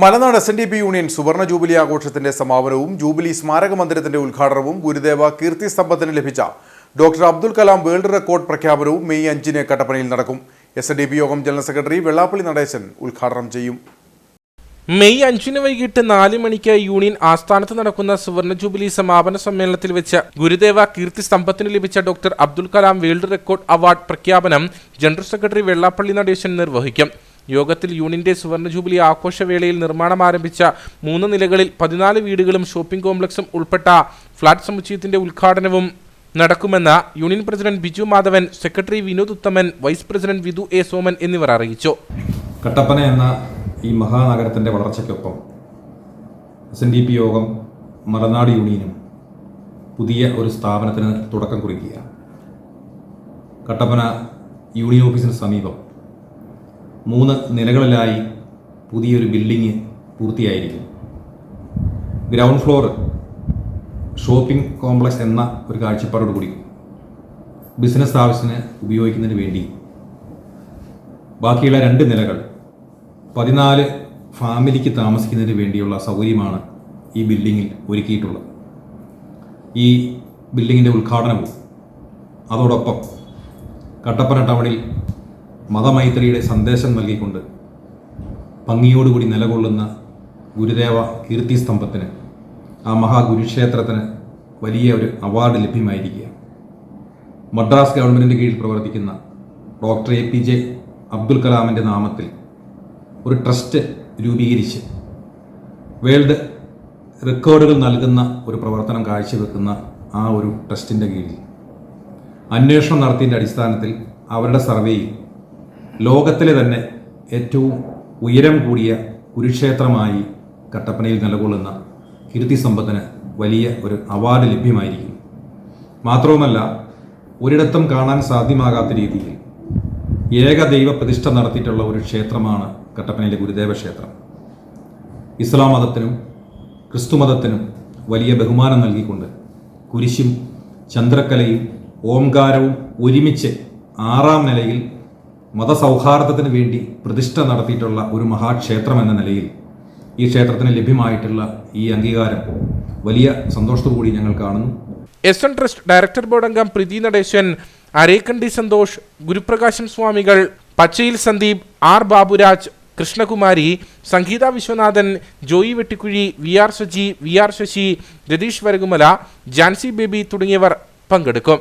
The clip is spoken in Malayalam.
Malanad S N D P union സുവർണ ജൂബിലി ആഘോഷത്തിന്റെ സമാപനവും ജൂബിലി സ്മാരക മന്ദിരത്തിന്റെ ഉദ്ഘാടനവും ഗുരുദേവ കീർത്തി സ്തംഭത്തിന് ലഭിച്ച doctor Abdul Kalam world record പ്രഖ്യാപനവും മെയ് അഞ്ചിന് കട്ടപ്പനയിൽ നടക്കും. എസ് എൻ ഡി പി യോഗം ജനറൽ സെക്രട്ടറി വെള്ളാപ്പള്ളി നടേശൻ ഉദ്ഘാടനം ചെയ്യും. മെയ് അഞ്ചിന് വൈകിട്ട് നാല് മണിക്ക് യൂണിയൻ ആസ്ഥാനത്ത് നടക്കുന്ന സുവർണ ജൂബിലി സമാപന സമ്മേളനത്തിൽ വെച്ച് ഗുരുദേവ കീർത്തി സ്തംഭത്തിന് ലഭിച്ച doctor Abdul Kalam world record award പ്രഖ്യാപനം ജനറൽ സെക്രട്ടറി വെള്ളാപ്പള്ളി നടേശൻ നിർവഹിക്കും. യോഗത്തിൽ യൂണിയന്റെ സുവർണ ജൂബിലി ആഘോഷവേളയിൽ നിർമ്മാണം ആരംഭിച്ച മൂന്ന് നിലകളിൽ പതിനാല് വീടുകളും ഷോപ്പിംഗ് കോംപ്ലക്സും ഉൾപ്പെട്ട ഫ്ളാറ്റ് സമുച്ചയത്തിന്റെ ഉദ്ഘാടനവും നടക്കുമെന്ന് union president Biju Madhavan secretary Vinod Uthaman vice president Vidhu A Soman എന്നിവർ അറിയിച്ചു. കട്ടപ്പന എന്ന ഈ മഹാനഗരത്തിന്റെ വളർച്ചയ്ക്കൊപ്പം എസ് എൻ ഡി പി യോഗം മലനാട് യൂണിയനും പുതിയ ഒരു സ്ഥാപനത്തിന് തുടക്കം കുറിക്കുകയാണ്. കട്ടപ്പന യൂണിയൻ ഓഫീസിന് സമീപം മൂന്ന് നിലകളിലായി പുതിയൊരു ബിൽഡിംഗ് പൂർത്തിയായിരിക്കും ഗ്രൗണ്ട് ഫ്ലോർ ഷോപ്പിംഗ് കോംപ്ലക്സ് എന്ന ഒരു കാഴ്ചപ്പാടോടുകൂടി ബിസിനസ് ആവശ്യത്തിന് ഉപയോഗിക്കുന്നതിന് വേണ്ടി. ബാക്കിയുള്ള രണ്ട് നിലകൾ പതിനാല് ഫാമിലിക്ക് താമസിക്കുന്നതിന് വേണ്ടിയുള്ള സൗകര്യമാണ് ഈ ബിൽഡിങ്ങിൽ ഒരുക്കിയിട്ടുള്ളത്. ഈ ബിൽഡിങ്ങിന്റെ ഉദ്ഘാടനവും അതോടൊപ്പം കട്ടപ്പന ടൗണിൽ മതമൈത്രിയുടെ സന്ദേശം നൽകിക്കൊണ്ട് ഭംഗിയോടുകൂടി നിലകൊള്ളുന്ന ഗുരുദേവ കീർത്തി സ്തംഭത്തിന് ആ മഹാഗുരുക്ഷേത്രത്തിന് വലിയ ഒരു അവാർഡ് ലഭ്യമായിരിക്കുക. മദ്രാസ് ഗവൺമെന്റിന്റെ കീഴിൽ പ്രവർത്തിക്കുന്ന doctor A P J Abdul കലാമിന്റെ നാമത്തിൽ ഒരു ട്രസ്റ്റ് രൂപീകരിച്ച് വേൾഡ് റെക്കോർഡുകൾ നൽകുന്ന ഒരു പ്രവർത്തനം കാഴ്ചവെക്കുന്ന ആ ഒരു ട്രസ്റ്റിന്റെ കീഴിൽ അന്വേഷണം നടത്തിയതിന്റെ അടിസ്ഥാനത്തിൽ അവരുടെ സർവേയിൽ ലോകത്തിലെ തന്നെ ഏറ്റവും ഉയരം കൂടിയ കുരുക്ഷേത്രമായി കട്ടപ്പനയിൽ നിലകൊള്ളുന്ന കീർത്തി സമ്പത്തിന് വലിയ ഒരു അവാർഡ് ലഭ്യമായിരിക്കും മാത്രവുമല്ല ഒരിടത്തും കാണാൻ സാധ്യമാകാത്ത രീതിയിൽ ഏകദൈവ പ്രതിഷ്ഠ നടത്തിയിട്ടുള്ള ഒരു ക്ഷേത്രമാണ് കട്ടപ്പനയിലെ ഗുരുദേവ ക്ഷേത്രം. ഇസ്ലാം മതത്തിനും ക്രിസ്തു മതത്തിനും വലിയ ബഹുമാനം നൽകിക്കൊണ്ട് കുരിശും ചന്ദ്രക്കലയും ഓംകാരവും ഒരുമിച്ച് ആറാം നിലയിൽ മതസൗഹാർദ്ദത്തിന് വേണ്ടി പ്രതിഷ്ഠ നടത്തിയിട്ടുള്ള ഒരു മഹാക്ഷേത്രം എന്ന നിലയിൽ ഈ ക്ഷേത്രത്തിന് ലഭ്യമായിട്ടുള്ള ഈ അംഗീകാരം വലിയ സന്തോഷത്തോടുകൂടി ഞങ്ങൾ കാണുന്നു. S N trust director board അംഗം പ്രീതി നടേശൻ അരേക്കണ്ടി സന്തോഷ് ഗുരുപ്രകാശൻ സ്വാമികൾ പച്ചയിൽ Sandeep R Baburaj Krishnakumari Sangeetha Viswanathan Joy Vettikuzhi V R Saji V R Sasi Ratheesh Varakumala Jancy Baby തുടങ്ങിയവർ പങ്കെടുക്കും.